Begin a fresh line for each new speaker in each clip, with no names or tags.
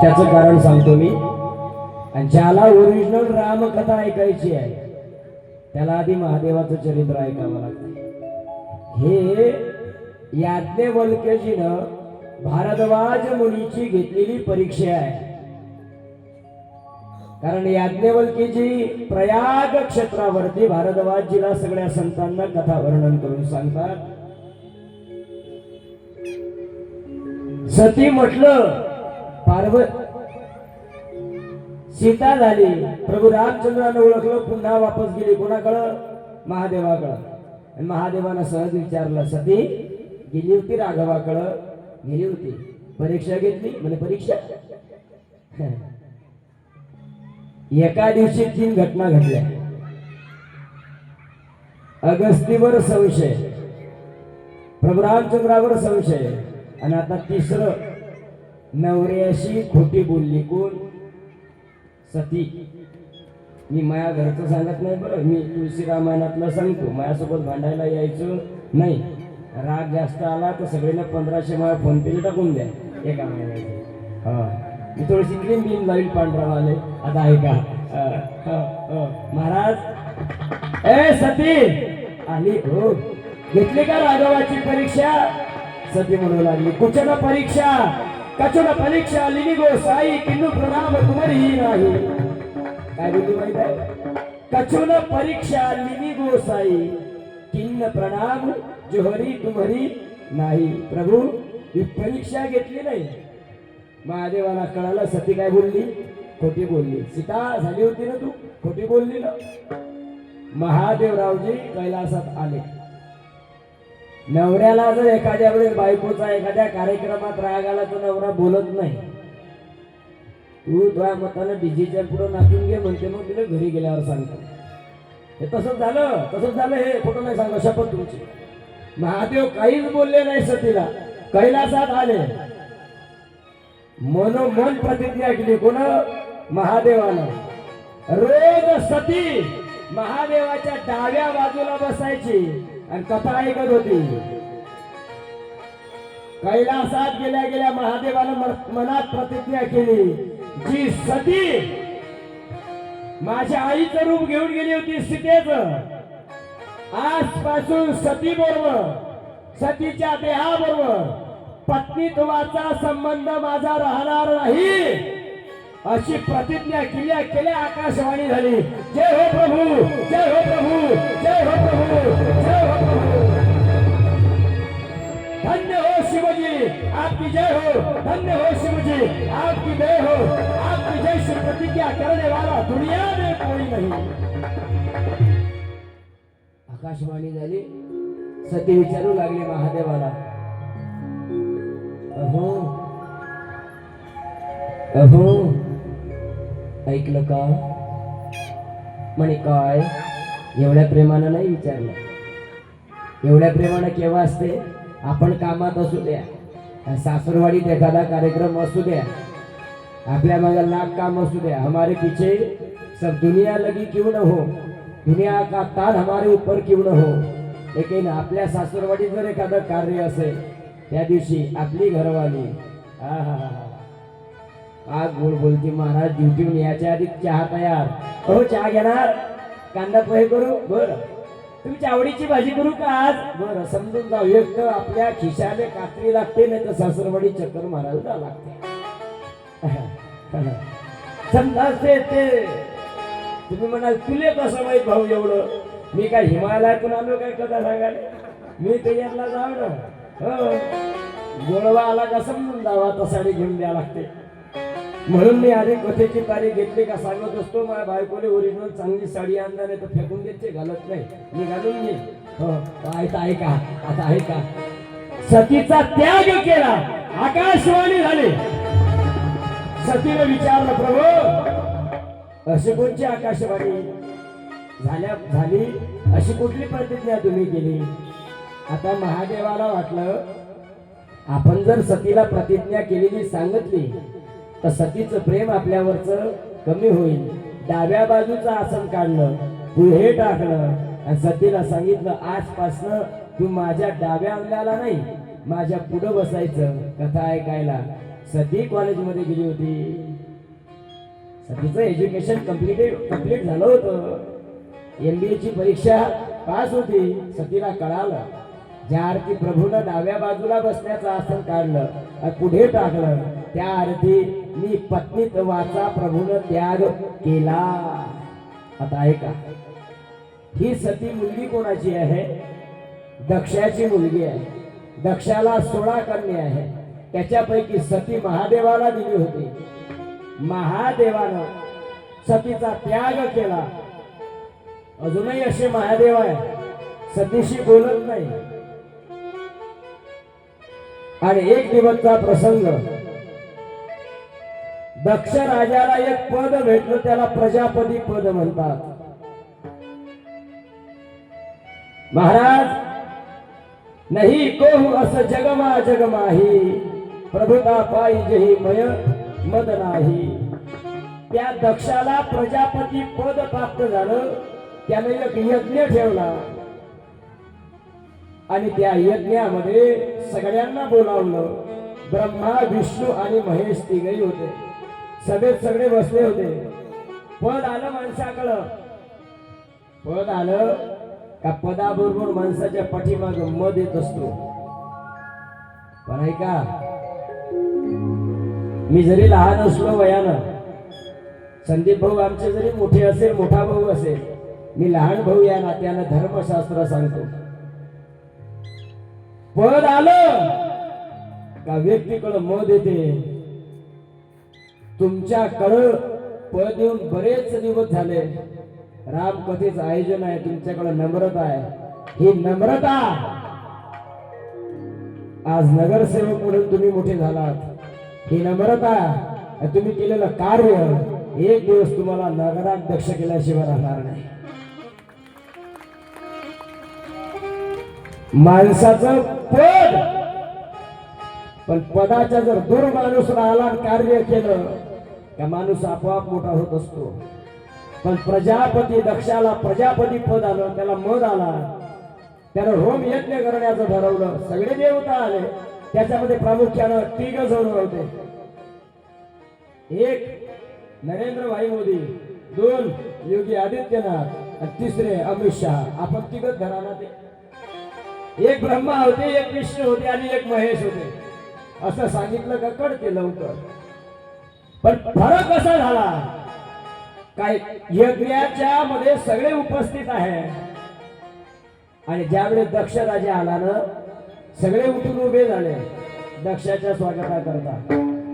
त्याचं कारण सांगतो मी. आणि ज्याला ओरिजिनल रामकथा ऐकायची आहे त्याला आधी महादेवाचं चरित्र ऐकावं लागतं. हे याज्ञवल्क्यजीनं भारद्वाज मुनीची घेतलेली परीक्षा आहे. कारण याज्ञवल्कीजी प्रयाग क्षेत्रावरती भारद्वाजजीला सगळ्या संतांना कथा वर्णन करून सांगतात. सती म्हटलं पार्वत. सीता झाली. प्रभू रामचंद्रानं ओळखलं पुन्हा वापस गेली. कोणाकडं? महादेवाकडं. आणि महादेवानं सहज विचारलं सती गेली होती राघवाकडं? गेली होती. परीक्षा घेतली? म्हणजे परीक्षा. एका दिवशी तीन घटना घडल्या. अगस्तीवर संशय. प्रभू रामचंद्रावर संशय. आणि आता तिसरं. नवऱ्याशी खोटी बोलली कोण? सती. मी माया घरचं सांगत नाही बरं. मी तुळशी रामायणातलं सांगतो. माझ्यासोबत भांडायला यायचं नाही. राग जास्त आला तर सगळ्यांना पंधराशे माझ्या फोन पे टाकून द्या. एका महिन्याचे मी थोडीशी क्रीम बिम लाईल पांढरावाले. आता आहे का? महाराज. ए सती. आली. हो. घेतली का राघवाची परीक्षा? सती म्हणू लागली. कुचन परीक्षा? कचन परीक्षा लिनी गो साई किन्नू प्रणाम ही नाही काय बोलतो माहीत आहे कचुन परीक्षा लिनी गो साई किन्न प्रणाम जोहरी तुम्हारी नाही प्रभू ही परीक्षा घेतली नाही महादेवाला कळालं सती काय बोलली खोटी बोलली सीता झाली होती ना तू खोटी बोलली ना महादेवरावजी कैलासात आले नवऱ्याला जर एखाद्या वेळेस बायकोचा एखाद्या कार्यक्रमात राग आला तर नवरा बोलत नाही. तू तुझ्या मतानं डीजेच्या पुढे नाचून घे म्हणते मग तिला घरी गेल्यावर सांगतो. हे तसंच झालं तसंच झालं हे कुठं नाही सांगा शपथ तुमची. महादेव काहीच बोलले नाही सतीला. कैलासात आले. मनोमन प्रतिज्ञा केली. कोण? महादेवानं. रोज सती महादेवाच्या डाव्या बाजूला बसायची. आणि कथा ऐकत होती. कैलासात गेल्या गेल्या महादेवानं मनात प्रतिज्ञा केली जी सती माझ्या आईचं रूप घेऊन गेली होती सीतेच. आजपासून सती बरोबर सतीच्या देहाबरोबर पत्नीत्वाचा संबंध माझा राहणार नाही. अशी प्रतिज्ञा केल्या केल्या आकाशवाणी झाली. जय हो प्रभू जय हो प्रभू जय हो प्रभू जय हो धन्य हो शिवजी आपकी जय हो धन्य हो शिवजी आपकी जय हो आपकी जय श्री प्रतिज्ञा करने वाला दुनिया में कोई नहीं। आकाशवाणी झाली सती विचारू लागली महादेवाला। अहो अहो ऐकलं का? म्हणे काय? एवढ्या प्रेमानं नाही विचारलं. एवढ्या प्रेमानं केव्हा असते? आपण कामात असू द्या. सासरवाडीत एखादा कार्यक्रम असू द्या. आपल्या मागे लाख काम असू द्या. हमारे पीछे सब दुनिया लगी क्यों न हो? दुनिया का तार हमारे ऊपर क्यों न हो? लेकिन आपल्या सासरवाडीत जर एखादं कार्य असेल त्या दिवशी आपली घरवाली हा हा हा हा. आज गोड बोलती महाराज ड्युटीहून याच्या आधी चहा तयार. हो चहा घेणार? कांदा पोहे करू? बर. तुमच्या आवडीची भाजी करू का आज? बर समजून जाऊ. एक तर आपल्या खिशाने कात्री लागते नाही तर सासरवाडी चक्कर मारायला लागते? समजा ते. ते तुम्ही म्हणाल तुले कसं माहीत भाऊ एवढं? मी काय हिमालयातून आलो काय कथा सांगायला? मी तयारला जाऊ ना. हो. गोळवा आला का समजून जावा तर साडी घेऊन द्या लागते. म्हणून मी अरे कथेची तारीख घेतली का सांगत असतो माझ्या बायकोने ओरिजिनल चांगली साडी आणणार नाही तर फेकून देते घालत नाही. मी घालून घे हो, हो आता ऐका आता ऐका. सतीचा त्याग केला आकाशवाणी झाली. सतीने विचारलं प्रभू अशी कोणची आकाशवाणी? झाल्या झाली. अशी कुठली प्रतिज्ञा तुम्ही केली? आता महादेवाला वाटलं आपण जर सतीला प्रतिज्ञा केलेली सांगितली तर सतीचं प्रेम आपल्यावरच कमी होईल. डाव्या बाजूचं आसन काढलं पुढे टाकलं आणि सतीला सांगितलं आजपासनं तू माझ्या डाव्या अंगाला नाही माझ्या पुढं बसायचं. कथा ऐकायला. सती कॉलेजमध्ये गेली होती. सतीचं एज्युकेशन कम्प्लिटेड कंप्लीट झालं होतं. एम बी एची परीक्षा पास होती. सतीला कळालं. ज्या आरती प्रभूनं डाव्या बाजूला बसण्याचं आसन काढलं आणि पुढे टाकलं त्या आरती मी पत्नीत वाचा प्रभूनं त्याग केला. आता ऐका. ही सती मुलगी कोणाची आहे? दक्षाची मुलगी आहे. दक्षाला सोळा कन्या आहे. त्याच्यापैकी सती महादेवाला दिली होती. महादेवानं सतीचा त्याग केला. अजूनही असे महादेव आहे. सतीशी बोलत नाही. आणि एक दिवसचा प्रसंग. दक्ष राजाला एक पद भेटलं त्याला प्रजापती पद म्हणतात. महाराज नाही कोहू असं जगमा जगमाही प्रभुता जही मय मद नाही. त्या दक्षाला प्रजापती पद प्राप्त झालं त्याने एक यज्ञ ठेवला. आणि त्या यज्ञामध्ये सगळ्यांना बोलावलं. ब्रह्मा विष्णू आणि महेश तिघही होते. सगळे सगळे बसले होते. पद आलं माणसाकडं. पद आलं का पदाबरोबर माणसाच्या पाठीमाग मध येत असतो. पण ऐका मी जरी लहान असलो वयानं संदीप भाऊ आमचे जरी मोठे असेल मोठा भाऊ असेल मी लहान भाऊ या नात्यानं धर्मशास्त्र सांगतो. पद आलं का व्यक्तीकडं मध येते. तुमच्याकडं पद येऊन बरेच दिवस झाले. रामकथेचं आयोजन आहे तुमच्याकडे नम्रता आहे. ही नम्रता आज नगरसेवक म्हणून तुम्ही मोठे झालात. ही नम्रता तुम्ही केलेलं कार्य एक दिवस तुम्हाला नगराध्यक्ष केल्याशिवाय राहणार नाही. माणसाचं पद! पण पदाच्या जर दूर माणूस राहिला आणि कार्य केलं का माणूस आपोआप मोठा होत असतो. पण प्रजापती दक्षाला प्रजापती पद आलं त्याला मध आला. त्यानं होम यज्ञ करण्याचं ठरवलं. सगळे देवता आले. त्याच्यामध्ये प्रामुख्यानं तिघ जण होते. एक नरेंद्र भाई मोदी दोन योगी आदित्यनाथ आणि तिसरे अमित शहा. आपण तिघच घराला ते. एक ब्रह्मा होते एक विष्णू होते आणि एक महेश होते. असं सांगितलं का? कळते लवकर. पण फरक कसा झाला? काय यज्ञाच्या मध्ये सगळे उपस्थित आहे. आणि ज्यावेळी दक्ष राजा आला ना सगळे उठून उभे झाले. दक्षाच्या स्वागताकरता.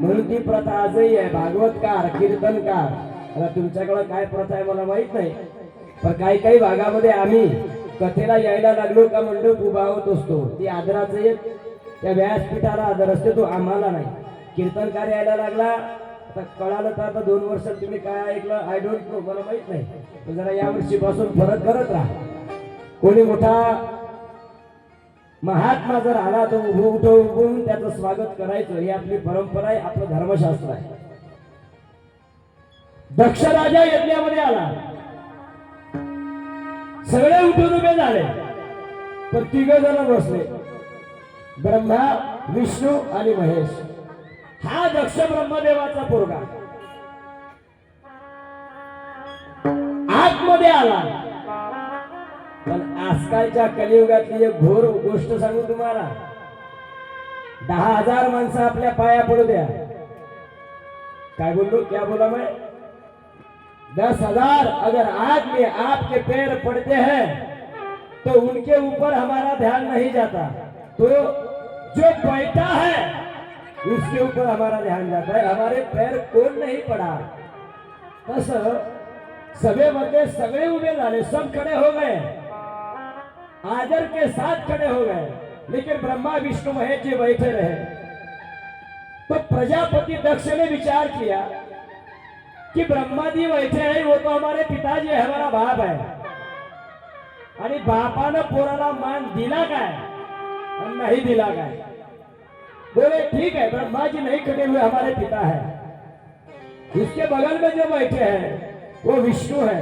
म्हणून ती प्रथा आजही आहे. भागवतकार कीर्तनकार. आता तुमच्याकडे काय प्रथा आहे मला माहीत नाही. पण काही काही भागामध्ये आम्ही कथेला यायला लागलो का मंडप उभावत असतो. ती आदराचं येत त्या व्यासपीठाला आदर असते तो आम्हाला नाही. कीर्तनकार यायला लागला तर कळालं तर आता दोन वर्ष तुम्ही काय ऐकलं आय डोंट नो मला माहीत नाही. जरा या वर्षीपासून फरक करत राहा. कोणी मोठा महात्मा जर आला तर उभं उठं उभून त्याचं स्वागत करायचं. ही आपली परंपरा आहे आपलं धर्मशास्त्र आहे. दक्ष राजा यज्ञामध्ये आला. सगळे उठून उभे झाले. पण तिघ जण बसले. ब्रह्मा विष्णू आणि महेश. हा दक्ष ब्रह्मदेवाचा पोरगा. आतमध्ये आला. पण आजकालच्या कलियुगातली एक घोर गोष्ट सांगू तुम्हाला? दहा हजार माणसं आपल्या पाया पडू द्या. काय बोललो? क्या बोला मैं? दस हजार अगर आज में आपके पैर पड़ते हैं तो उनके ऊपर हमारा ध्यान नहीं जाता। तो जो बैठा है उसके ऊपर हमारा ध्यान जाता है। हमारे पैर कोण नहीं पड़ा। तस सभेमध्ये सगळे उभे झाले सब खड़े हो गए। आदर के साथ खड़े हो गए। लेकिन ब्रह्मा, विष्णु, महेश जी बैठे रहे। तो प्रजापति दक्ष ने विचार किया कि ब्रह्मा जी बैठे हैं, वो तो हमारे पिताजी है, हमारा बाप है। आणि बापानं पोराला मान दिला काय नाही दिला काय बोले ठीक है ब्रह्मा जी नहीं खड़े हुए हमारे पिता है। उसके बगल में जो बैठे हैं वो विष्णु है।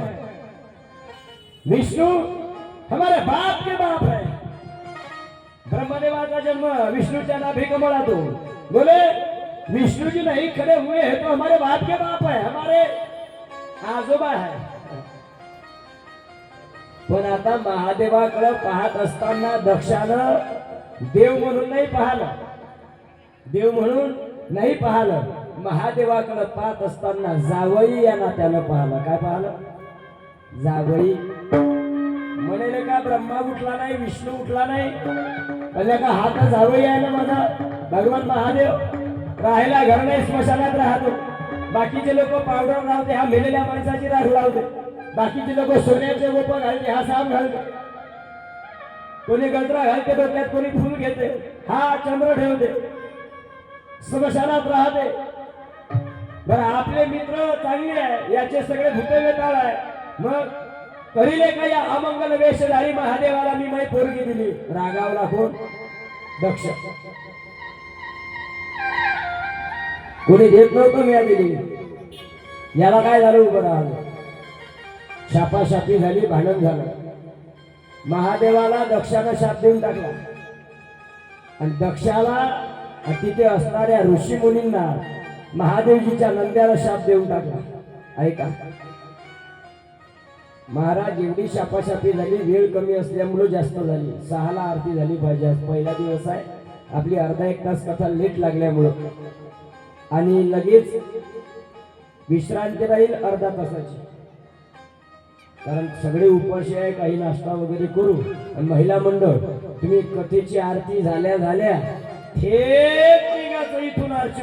विष्णु हमारे बाप के बाप है। ब्रह्मदेवाचा जन्म विष्णूच्या नाभी कमळातून बोले विष्णु जी नहीं खड़े हुए हैं तो हमारे बाप के बाप है हमारे आजोबा है। पण आता महादेवाकडे पाहत असताना दक्षानं देव म्हणून नाही पाहला. देव म्हणून नाही पाहिलं. महादेवाकडं पाहत असताना जावई या नात्यानं पाहलं. काय पाहलं? जावई. म्हणेल का ब्रह्मा उठला नाही विष्णू उठला नाही? म्हणजे का हात जावई आहे ना माझा. भगवान महादेव राहायला घर नाही स्मशानात राहतो. बाकीचे लोक पावडर लावते हा मेलेल्या माणसाची राख लावते. बाकीचे लोक सोन्याचे गोप घालते हा साम घालते. कोणी गजरा घालते डोक्यात कोणी फुल घेते हा चंद्र ठेवते. स्मशानात राहते. बर आपले मित्र चांगले आहे याचे सगळे भूतव्य काळ आहे. मग करीले का या अमंगल वेशधारी महादेवाला मी माही पोरगी दिली? रागावला कोण? दक्ष. कोणी देत नव्हतं मी दिली याला काय झालं उभं राहिलं शापाशापी झाली भांडण झालं. महादेवाला दक्षाला शाप देऊन टाकला. आणि दक्षाला आणि तिथे असणाऱ्या ऋषी मुनींना महादेवजीच्या नंद्याला शाप देऊन टाकला. ऐका. महाराज एवढी शापाशापी झाली वेळ कमी असल्यामुळे जास्त झाली. सहाला आरती झाली पाहिजे पहिला दिवस आहे. आपली अर्धा एक तास कथा लेट लागल्यामुळं. आणि लगेच विश्रांती राहील अर्धा तासाची. कारण सगळे उपाशी आहे काही नाश्ता वगैरे करू. आणि महिला मंडळ तुम्ही कथेची आरती झाल्या झाल्या ঠিক ঠিক আছে ইথুন আর চি